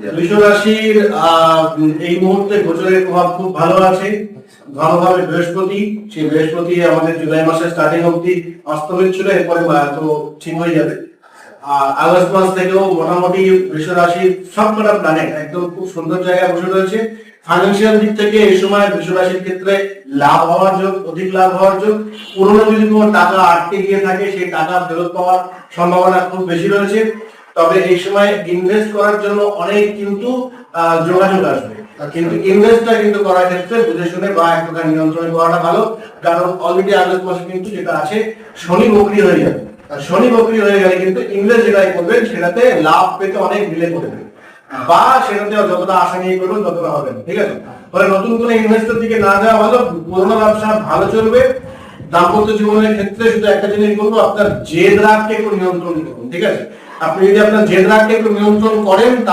বৃষ রাশির এই মুহূর্তে গোচরের প্রভাব খুব ভালো আছে। বৃহস্পতি, সেই বৃহস্পতি আমাদের জুলাই স্টার্টিং অব্দি অস্তমিত ছিল এরপরে ঠিক হয়ে যাবে। আগস্ট মাস থেকেও মোটামুটি প্ল্যানেট একদম খুব সুন্দর জায়গায় বসে রয়েছে। ফাইন্যান্সিয়াল দিক থেকে এই সময় ক্ষেত্রে লাভ হওয়ার যোগ, অধিক লাভ হওয়ার যোগ। পুরোনো যদি কোনো টাকা আটকে গিয়ে থাকে, সেই টাকা ফেরত পাওয়ার সম্ভাবনা খুব বেশি রয়েছে। তবে এই সময় ইনভেস্ট করার জন্য অনেক কিন্তু যোগাযোগ আসবে। কিন্তু ইনভেস্টটা কিন্তু করার ক্ষেত্রে বুঝে শুনে বা একটুখানি নিয়ন্ত্রণে করাটা ভালো। কারণ অলরেডি আগস্ট মাসে কিন্তু যেটা আছে, শনি বকরি হয়ে যাবে। আর শনি বকরি হয়ে গেলে কিন্তু ইনভেস্ট যেটাই করবেন, সেটাতে লাভ পেতে অনেক ডিলে করবে বা সেটাতে যতটা আশা নিয়ে করবেন, ততটা হবে ঠিক আছে? ফলে নতুন কোনো ইনভেস্টের দিকে না যাওয়া ভালো, পুরোনো ব্যবসা ভালো চলবে। দাম্পত্য জীবনের ক্ষেত্রে শুধু একটা জিনিস বলব, আপনার জেদ রাগকে একটু নিয়ন্ত্রণ করুন, ঠিক আছে? আপনি যদি আপনার জেদ রাগকে একটু নিয়ন্ত্রণ করেন